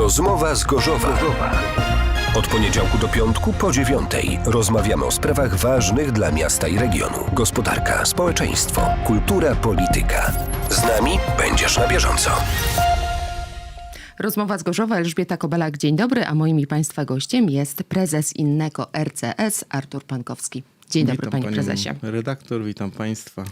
Rozmowa z Gorzowa. Od poniedziałku do piątku po dziewiątej rozmawiamy o sprawach ważnych dla miasta i regionu. Gospodarka, społeczeństwo, kultura, polityka. Z nami będziesz na bieżąco. Rozmowa z Gorzowa, Elżbieta Kobelak, dzień dobry, a moim i Państwa gościem jest prezes innego RCS, Artur Pankowski. Dzień dobry, witam panie prezesie. Redaktor, witam państwa.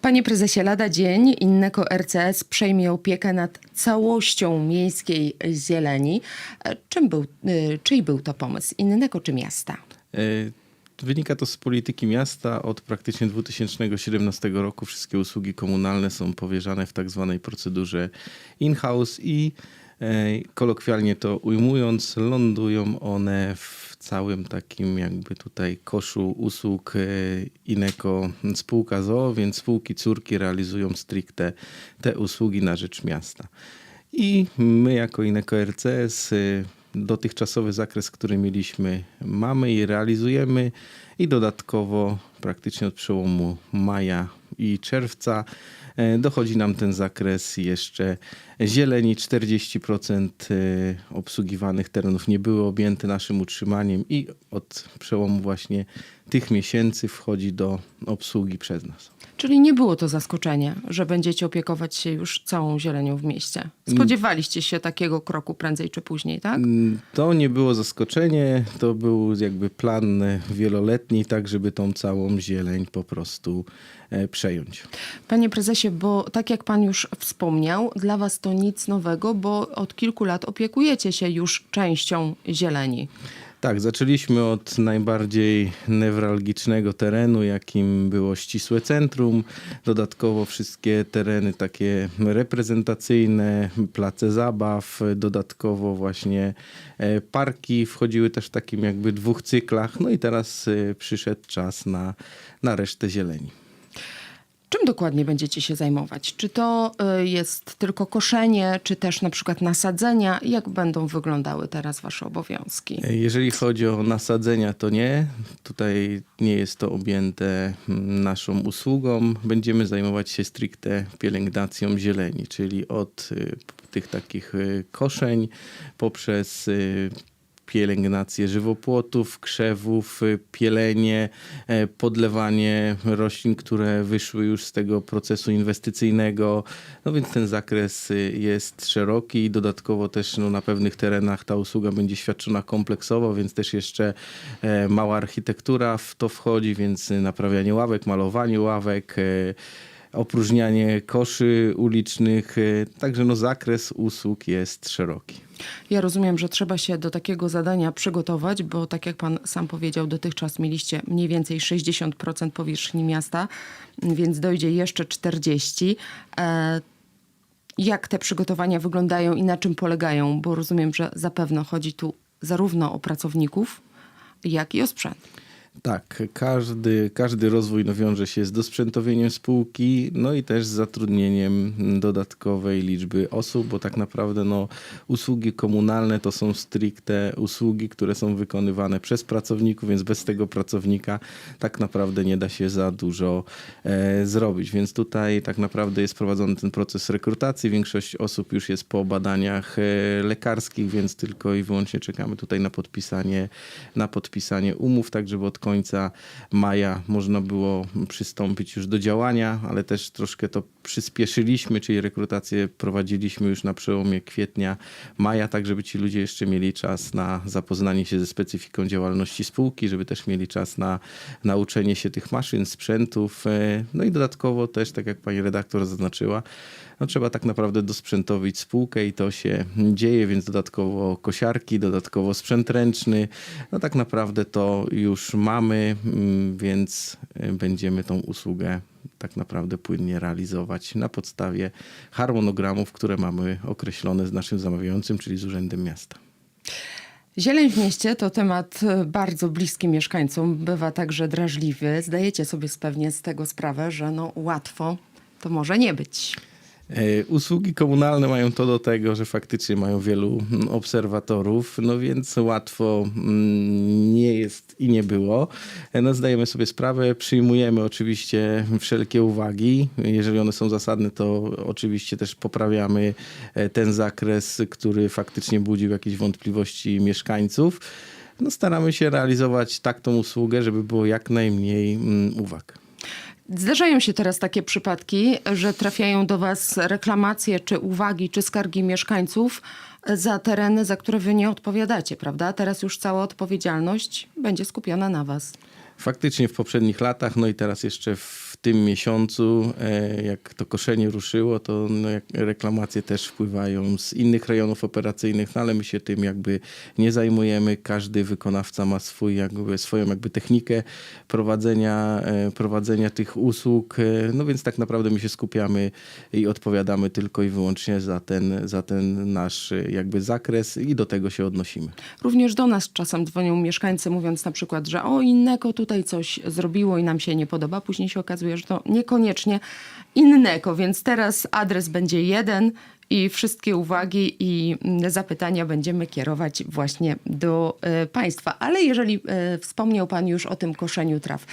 Panie prezesie, lada dzień innego RCS przejmie opiekę nad całością miejskiej zieleni. E, Czym był, y, czyj był to pomysł? Innego czy miasta? E, Wynika to z polityki miasta. Od praktycznie 2017 roku wszystkie usługi komunalne są powierzane w tak zwanej procedurze in-house i e, kolokwialnie to ujmując, lądują one w całym takim jakby tutaj koszu usług e, Ineko spółka ZOO, więc spółki córki realizują stricte te usługi na rzecz miasta. I my jako Ineko RCS y, dotychczasowy zakres, który mieliśmy, mamy i realizujemy i dodatkowo praktycznie od przełomu maja i czerwca e, dochodzi nam ten zakres jeszcze zieleni. 40% y, obsługiwanych terenów nie były objęte naszym utrzymaniem i od przełomu właśnie tych miesięcy wchodzi do obsługi przez nas. Czyli nie było to zaskoczenie, że będziecie opiekować się już całą zielenią w mieście. Spodziewaliście się takiego kroku prędzej czy później, tak? Mm, To nie było zaskoczenie, to był jakby plan e, wieloletni, tak żeby tą całą zieleń po prostu e, przejąć. Panie prezesie, bo tak jak pan już wspomniał, dla was to nic nowego, bo od kilku lat opiekujecie się już częścią zieleni. Tak, zaczęliśmy od najbardziej newralgicznego terenu, jakim było ścisłe centrum. Dodatkowo wszystkie tereny takie reprezentacyjne, place zabaw, dodatkowo właśnie e, parki wchodziły też w takim jakby dwóch cyklach. No i teraz e, przyszedł czas na, na resztę zieleni. Dokładnie będziecie się zajmować? Czy to y, jest tylko koszenie, czy też na przykład nasadzenia? Jak będą wyglądały teraz wasze obowiązki? Jeżeli chodzi o nasadzenia, to nie. Tutaj nie jest to objęte mm, naszą usługą. Będziemy zajmować się stricte pielęgnacją zieleni, czyli od y, tych takich y, koszeń poprzez pielęgnację żywopłotów, krzewów, y, pielenie, e, podlewanie roślin, które wyszły już z tego procesu inwestycyjnego. No więc ten zakres y, jest szeroki i dodatkowo też no, na pewnych terenach ta usługa będzie świadczona kompleksowo, więc też jeszcze e, mała architektura w to wchodzi, więc y, naprawianie ławek, malowanie ławek, opróżnianie koszy ulicznych. e, Także no, zakres usług jest szeroki. Ja rozumiem, że trzeba się do takiego zadania przygotować, bo tak jak pan sam powiedział, dotychczas mieliście mniej więcej 60% powierzchni miasta, więc dojdzie jeszcze 40%. E, jak te przygotowania wyglądają i na czym polegają? Bo rozumiem, że zapewne chodzi tu zarówno o pracowników, jak i o sprzęt. Tak, każdy, każdy rozwój no, wiąże się z dosprzętowieniem spółki, no i też z zatrudnieniem dodatkowej liczby osób, bo tak naprawdę no, usługi komunalne to są stricte usługi, które są wykonywane przez pracowników, więc bez tego pracownika tak naprawdę nie da się za dużo e, zrobić. Więc tutaj tak naprawdę jest prowadzony ten proces rekrutacji. Większość osób już jest po badaniach e, lekarskich, więc tylko i wyłącznie czekamy tutaj na podpisanie, na podpisanie umów, tak żeby od końca maja można było przystąpić już do działania, ale też troszkę to przyspieszyliśmy, czyli rekrutację prowadziliśmy już na przełomie kwietnia, maja, tak żeby ci ludzie jeszcze mieli czas na zapoznanie się ze specyfiką działalności spółki, żeby też mieli czas na nauczenie się tych maszyn, sprzętów. e, No i dodatkowo też, tak jak pani redaktor zaznaczyła, no trzeba tak naprawdę dosprzętowić spółkę i to się dzieje, więc dodatkowo kosiarki, dodatkowo sprzęt ręczny. No tak naprawdę to już mamy, mm, więc y, będziemy tą usługę tak naprawdę płynnie realizować na podstawie harmonogramów, które mamy określone z naszym zamawiającym, czyli z Urzędem Miasta. Zieleń w mieście to temat e, bardzo bliski mieszkańcom, bywa także drażliwy. Zdajecie sobie pewnie z tego sprawę, że no łatwo to może nie być. E, Usługi komunalne mają to do tego, że faktycznie mają wielu mm, obserwatorów, no więc łatwo mm, nie jest i nie było. E, No zdajemy sobie sprawę, przyjmujemy oczywiście wszelkie uwagi. Jeżeli one są zasadne, to oczywiście też poprawiamy e, ten zakres, który faktycznie budził jakieś wątpliwości mieszkańców. No staramy się realizować tak tą usługę, żeby było jak najmniej mm, uwag. Zdarzają się teraz takie przypadki, że trafiają do Was reklamacje, czy uwagi, czy skargi mieszkańców za tereny, za które Wy nie odpowiadacie, prawda? Teraz już cała odpowiedzialność będzie skupiona na Was. Faktycznie w poprzednich latach, no i teraz jeszcze w tym miesiącu, e, jak to koszenie ruszyło, to no reklamacje też wpływają z innych rejonów operacyjnych, no ale my się tym jakby nie zajmujemy. Każdy wykonawca ma swój, jakby, swoją jakby technikę prowadzenia, e, prowadzenia tych usług, e, no więc tak naprawdę my się skupiamy i odpowiadamy tylko i wyłącznie za ten, za ten nasz jakby zakres i do tego się odnosimy. Również do nas czasem dzwonią mieszkańcy, mówiąc na przykład, że o innego tutaj coś zrobiło i nam się nie podoba. Później się okazuje, że to niekoniecznie innego, więc teraz adres będzie jeden i wszystkie uwagi i mm, zapytania będziemy kierować właśnie do e, Państwa. Ale jeżeli e, wspomniał Pan już o tym koszeniu traw,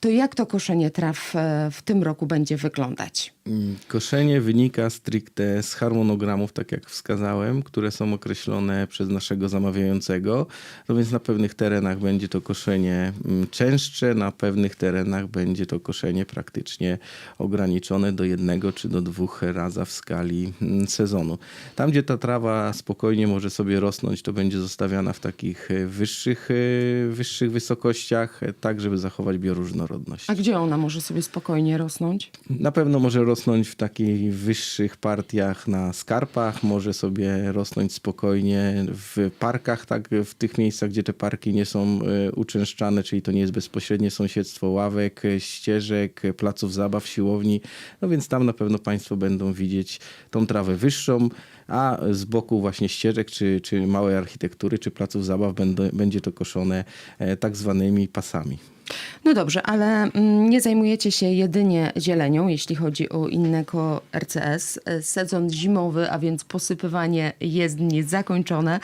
to jak to koszenie traw e, w tym roku będzie wyglądać? Mm, Koszenie wynika stricte z harmonogramów, tak jak wskazałem, które są określone przez naszego zamawiającego. No więc na pewnych terenach będzie to koszenie mm, częstsze, na pewnych terenach będzie to koszenie praktycznie ograniczone do jednego czy do dwóch razy w skali mm, sezonu. Tam, gdzie ta trawa spokojnie może sobie rosnąć, to będzie zostawiana w takich e, wyższych, e, wyższych wysokościach, e, tak żeby zachować bioróżnorodność. A gdzie ona może sobie spokojnie rosnąć? Na pewno może rosnąć w takich wyższych partiach na skarpach, może sobie rosnąć spokojnie w parkach, tak w tych miejscach, gdzie te parki nie są e, uczęszczane, czyli to nie jest bezpośrednie sąsiedztwo ławek, ścieżek, placów zabaw, siłowni. No więc tam na pewno Państwo będą widzieć tą trawę wyższą, a z boku właśnie ścieżek, czy, czy małej architektury, czy placów zabaw będą, będzie to koszone e, tak zwanymi pasami. No dobrze, ale mm, nie zajmujecie się jedynie zielenią, jeśli chodzi o innego RCS. Sezon zimowy, a więc posypywanie jezdni zakończone.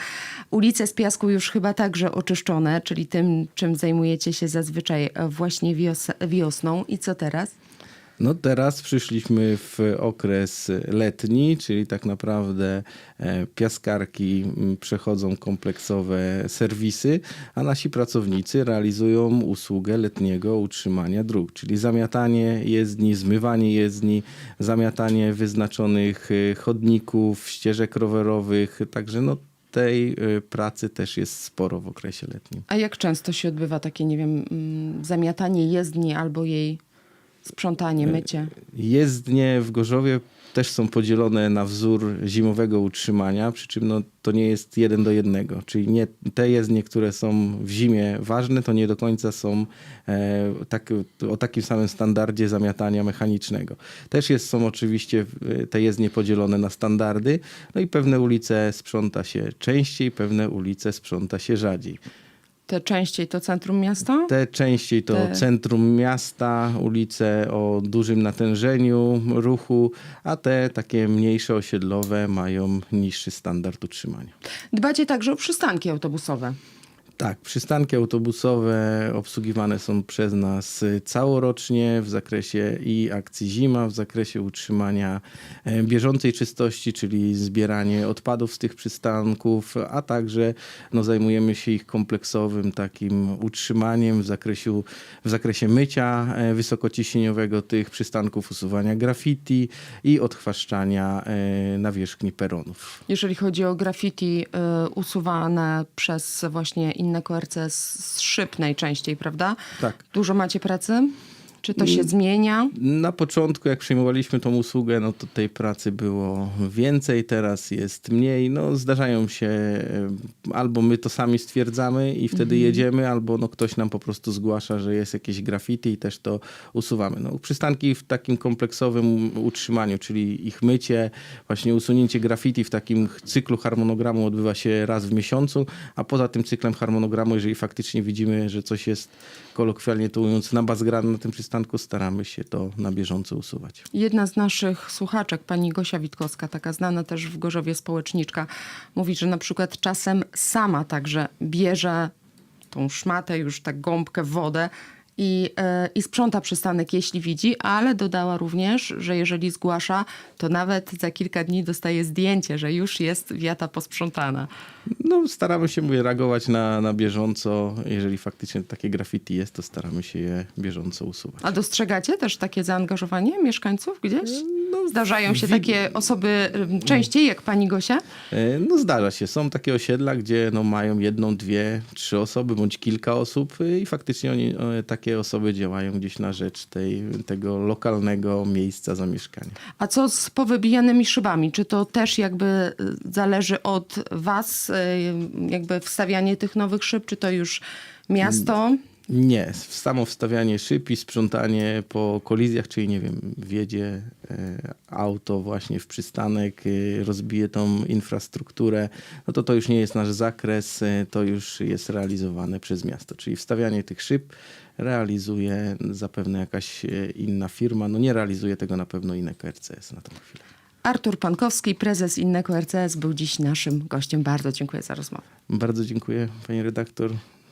Ulice z piasku już chyba także oczyszczone, czyli tym, czym zajmujecie się zazwyczaj e, właśnie wios wiosną. I co teraz? No teraz przyszliśmy w okres letni, czyli tak naprawdę e, piaskarki m, przechodzą kompleksowe serwisy, a nasi pracownicy realizują usługę letniego utrzymania dróg, czyli zamiatanie jezdni, zmywanie jezdni, zamiatanie wyznaczonych e, chodników, ścieżek rowerowych, także no tej e, pracy też jest sporo w okresie letnim. A jak często się odbywa takie, nie wiem, mm, zamiatanie jezdni albo jej sprzątanie, mycie? Jezdnie w Gorzowie też są podzielone na wzór zimowego utrzymania, przy czym no, to nie jest jeden do jednego. Czyli nie, te jezdnie, które są w zimie ważne, to nie do końca są e, tak, o takim samym standardzie zamiatania mechanicznego. Też jest, są oczywiście e, te jezdnie podzielone na standardy, no i pewne ulice sprząta się częściej, pewne ulice sprząta się rzadziej. Te częściej to centrum miasta? Te częściej to Te- centrum miasta, ulice o dużym natężeniu ruchu, a te takie mniejsze osiedlowe mają niższy standard utrzymania. Dbacie także o przystanki autobusowe. Tak, przystanki autobusowe obsługiwane są przez nas całorocznie w zakresie i akcji zima, w zakresie utrzymania e, bieżącej czystości, czyli zbieranie odpadów z tych przystanków, a także no, zajmujemy się ich kompleksowym takim utrzymaniem w zakresie, w zakresie mycia e, wysokociśnieniowego tych przystanków, usuwania graffiti i odchwaszczania e, nawierzchni peronów. Jeżeli chodzi o graffiti usuwane przez właśnie innego RCS z szyb najczęściej, prawda? Tak. Dużo macie pracy? Czy to się zmienia? Na początku, jak przyjmowaliśmy tą usługę, no to tej pracy było więcej, teraz jest mniej. No, zdarzają się, albo my to sami stwierdzamy i wtedy jedziemy, albo no, ktoś nam po prostu zgłasza, że jest jakieś graffiti i też to usuwamy. No, przystanki w takim kompleksowym utrzymaniu, czyli ich mycie, właśnie usunięcie graffiti w takim cyklu harmonogramu odbywa się raz w miesiącu, a poza tym cyklem harmonogramu, jeżeli faktycznie widzimy, że coś jest kolokwialnie to mówiąc nabazgrane na tym przystanku, przystanku staramy się to na bieżąco usuwać. Jedna z naszych słuchaczek, pani Gosia Witkowska, taka znana też w Gorzowie społeczniczka, mówi, że na przykład czasem sama także bierze tą szmatę, już tak gąbkę wodę i, e, i sprząta przystanek, jeśli widzi, ale dodała również, że jeżeli zgłasza, to nawet za kilka dni dostaje zdjęcie, że już jest wiata posprzątana. No, staramy się mówię, reagować na, na bieżąco. Jeżeli faktycznie takie graffiti jest, to staramy się je bieżąco usuwać. A dostrzegacie też takie zaangażowanie mieszkańców gdzieś? Zdarzają się takie osoby częściej, jak pani Gosia? E, No zdarza się. Są takie osiedla, gdzie no, mają jedną, dwie, trzy osoby bądź kilka osób e, i faktycznie oni, e, takie osoby działają gdzieś na rzecz tej, tego lokalnego miejsca zamieszkania. A co z powybijanymi szybami? Czy to też jakby y, zależy od was, y, jakby wstawianie tych nowych szyb, czy to już miasto? Nie, samo wstawianie szyb i sprzątanie po kolizjach, czyli nie wiem, wjedzie e, auto właśnie w przystanek, e, rozbije tą infrastrukturę, no to to już nie jest nasz zakres, e, to już jest realizowane przez miasto. Czyli wstawianie tych szyb realizuje zapewne jakaś inna firma, no nie realizuje tego na pewno Ineko RCS na tą chwilę. Artur Pankowski, prezes Innego RCS, był dziś naszym gościem. Bardzo dziękuję za rozmowę. Bardzo dziękuję pani redaktor,